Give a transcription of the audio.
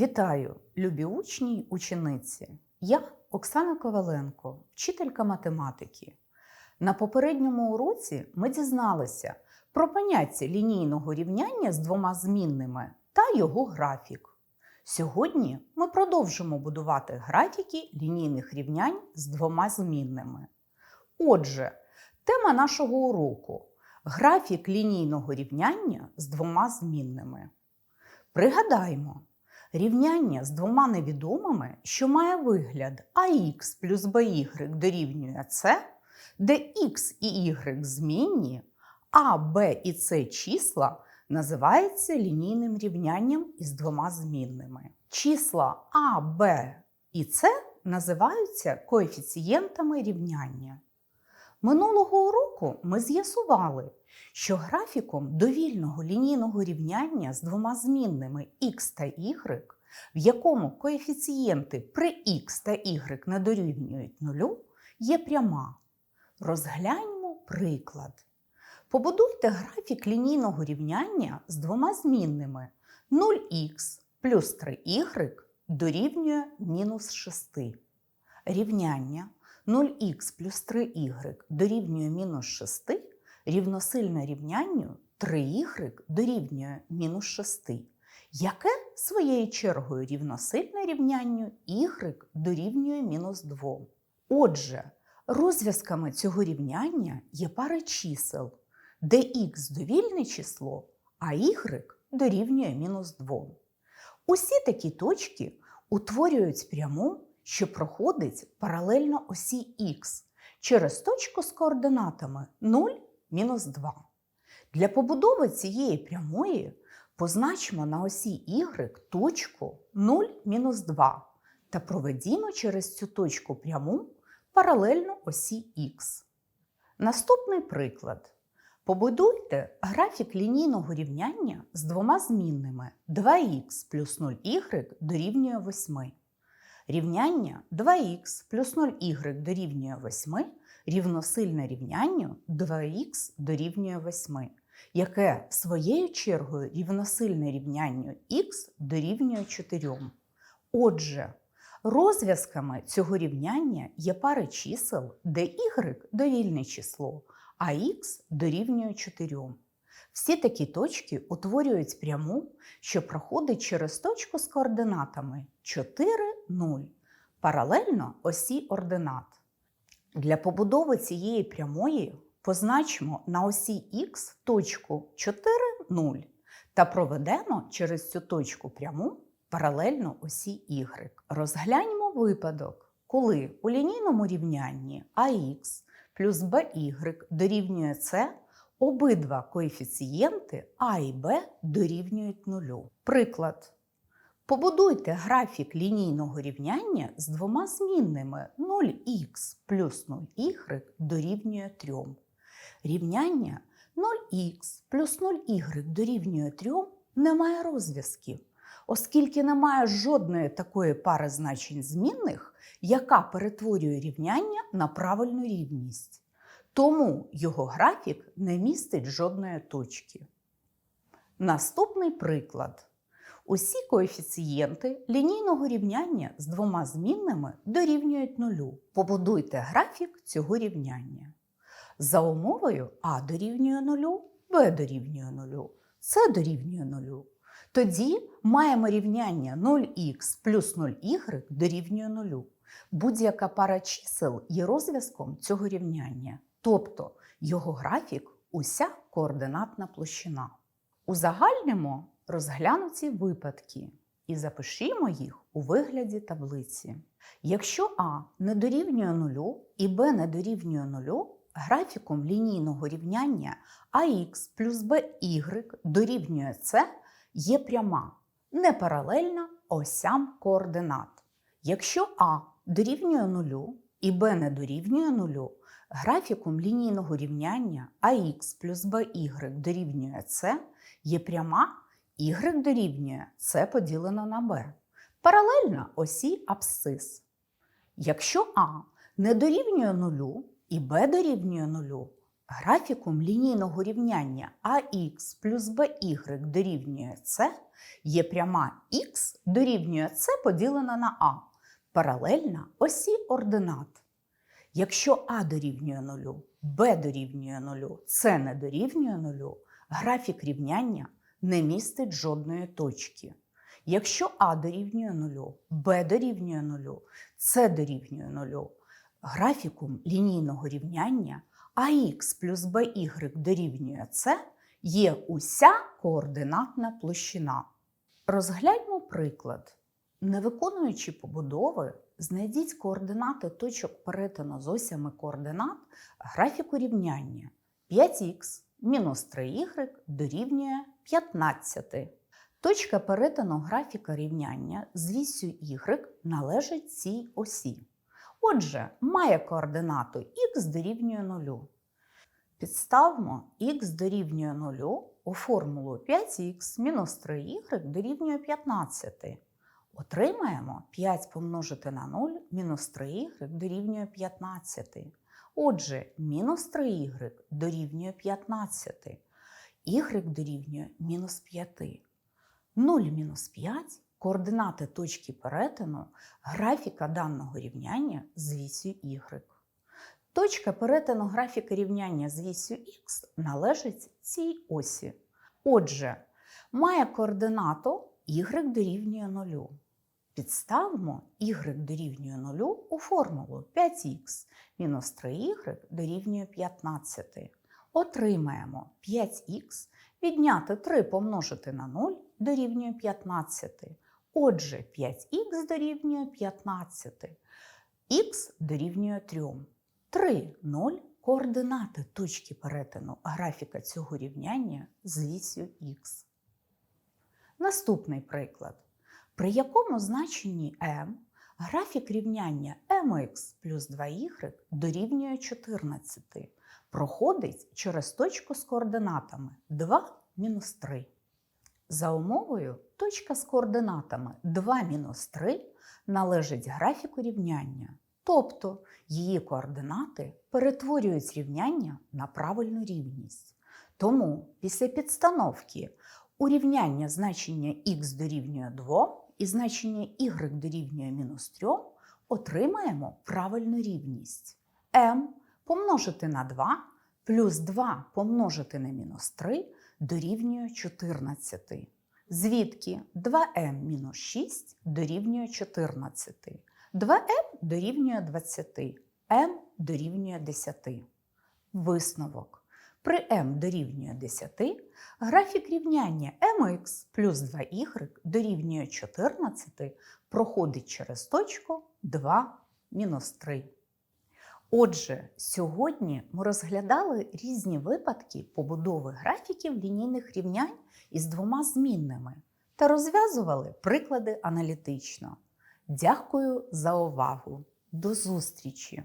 Вітаю, любі учні й учениці! Я Оксана Коваленко, вчителька математики. На попередньому уроці ми дізналися про поняття лінійного рівняння з двома змінними та його графік. Сьогодні ми продовжимо будувати графіки лінійних рівнянь з двома змінними. Отже, тема нашого уроку графік лінійного рівняння з двома змінними. Пригадаймо, рівняння з двома невідомими, що має вигляд ax плюс by дорівнює c, де x і y змінні, а b і c числа називається лінійним рівнянням із двома змінними. Числа а, b і c називаються коефіцієнтами рівняння. Минулого уроку ми з'ясували, що графіком довільного лінійного рівняння з двома змінними x та y, в якому коефіцієнти при x та y не дорівнюють нулю, є пряма. Розгляньмо приклад. Побудуйте графік лінійного рівняння з двома змінними 0х плюс 3y дорівнює мінус 6. Рівняння 0х плюс 3y дорівнює мінус 6 рівносильне рівнянню 3y дорівнює мінус 6, яке своєю чергою рівносильне рівнянню y дорівнює мінус 2. Отже, розв'язками цього рівняння є пара чисел, де х довільне число, а y дорівнює мінус 2. Усі такі точки утворюють пряму, що проходить паралельно осі х через точку з координатами 0, мінус 2. Для побудови цієї прямої позначимо на осі y точку 0, мінус 2 та проведімо через цю точку пряму паралельно осі х. Наступний приклад. Побудуйте графік лінійного рівняння з двома змінними 2х плюс 0y дорівнює 8. Рівняння 2х плюс 0y дорівнює 8 рівносильне рівнянню 2х дорівнює 8, яке своєю чергою рівносильне рівнянню х дорівнює 4. Отже, розв'язками цього рівняння є пари чисел, де y довільне число, а х дорівнює 4. Всі такі точки утворюють пряму, що проходить через точку з координатами 4, 0, паралельно осі ординат. Для побудови цієї прямої позначимо на осі х точку 4, 0 та проведемо через цю точку пряму паралельно осі y. Розгляньмо випадок, коли у лінійному рівнянні ax плюс by дорівнює c, обидва коефіцієнти а і b дорівнюють нулю. Приклад. Побудуйте графік лінійного рівняння з двома змінними 0х плюс 0y дорівнює 3. Рівняння 0х плюс 0y дорівнює 3 не має розв'язків, оскільки немає жодної такої пари значень змінних, яка перетворює рівняння на правильну рівність. Тому його графік не містить жодної точки. Наступний приклад. Усі коефіцієнти лінійного рівняння з двома змінними дорівнюють нулю. Побудуйте графік цього рівняння. За умовою А дорівнює нулю, Б дорівнює нулю, С дорівнює нулю. Тоді маємо рівняння 0х плюс 0y дорівнює нулю. Будь-яка пара чисел є розв'язком цього рівняння, тобто його графік уся координатна площина. Узагальнимо розглянуті випадки і запишімо їх у вигляді таблиці. Якщо А не дорівнює нулю і Б не дорівнює нулю, графіком лінійного рівняння АХ плюс BY дорівнює С є пряма, не паралельна осям координат. Якщо А дорівнює нулю і Б не дорівнює нулю, графіком лінійного рівняння АХ плюс BY дорівнює С є пряма y дорівнює С поділено на b. Паралельно осі абсцис. Якщо А не дорівнює нулю і Б дорівнює нулю, Графікум лінійного рівняння ax плюс by дорівнює c є пряма x дорівнює c поділена на a, паралельна осі ординат. Якщо а дорівнює нулю, b дорівнює нулю, c не дорівнює нулю, графік рівняння не містить жодної точки. Якщо а дорівнює нулю, b дорівнює нулю, c дорівнює нулю, графікум лінійного рівняння ax плюс by дорівнює c є уся координатна площина. Розгляньмо приклад. Не виконуючи побудови, знайдіть координати точок перетину з осями координат графіку рівняння 5х мінус 3y дорівнює 15. Точка перетину графіка рівняння з вісю y належить цій осі. Отже, має координату х дорівнює 0. Підставмо х дорівнює 0 у формулу 5х мінус 3y дорівнює 15. Отримаємо 5 помножити на 0 мінус 3y дорівнює 15. Отже, мінус 3y дорівнює 15. y дорівнює мінус 5. 0 мінус 5 координати точки перетину графіка даного рівняння з вісю y. Точка перетину графіка рівняння з вісю х належить цій осі. Отже, має координату y дорівнює 0. Підставимо y дорівнює 0 у формулу 5х мінус 3y дорівнює 15. Отримаємо 5х відняти 3 помножити на 0 дорівнює 15. Отже, 5х дорівнює 15. х дорівнює 3. 3, 0 координати точки перетину графіка цього рівняння з вісю х. Наступний приклад. При якому значенні m графік рівняння mx плюс 2y дорівнює 14, проходить через точку з координатами 2 мінус 3. За умовою, точка з координатами 2 мінус 3 належить графіку рівняння, тобто її координати перетворюють рівняння на правильну рівність. Тому після підстановки у рівняння значення х дорівнює 2 і значення y дорівнює мінус 3 отримаємо правильну рівність. m помножити на 2 плюс 2 помножити на мінус 3 дорівнює 14. Звідки 2m мінус 6 дорівнює 14. 2m дорівнює 20, m дорівнює 10. Висновок. При m дорівнює 10 графік рівняння mx плюс 2y дорівнює 14 проходить через точку 2 мінус 3. Отже, сьогодні ми розглядали різні випадки побудови графіків лінійних рівнянь із двома змінними та розв'язували приклади аналітично. Дякую за увагу! До зустрічі!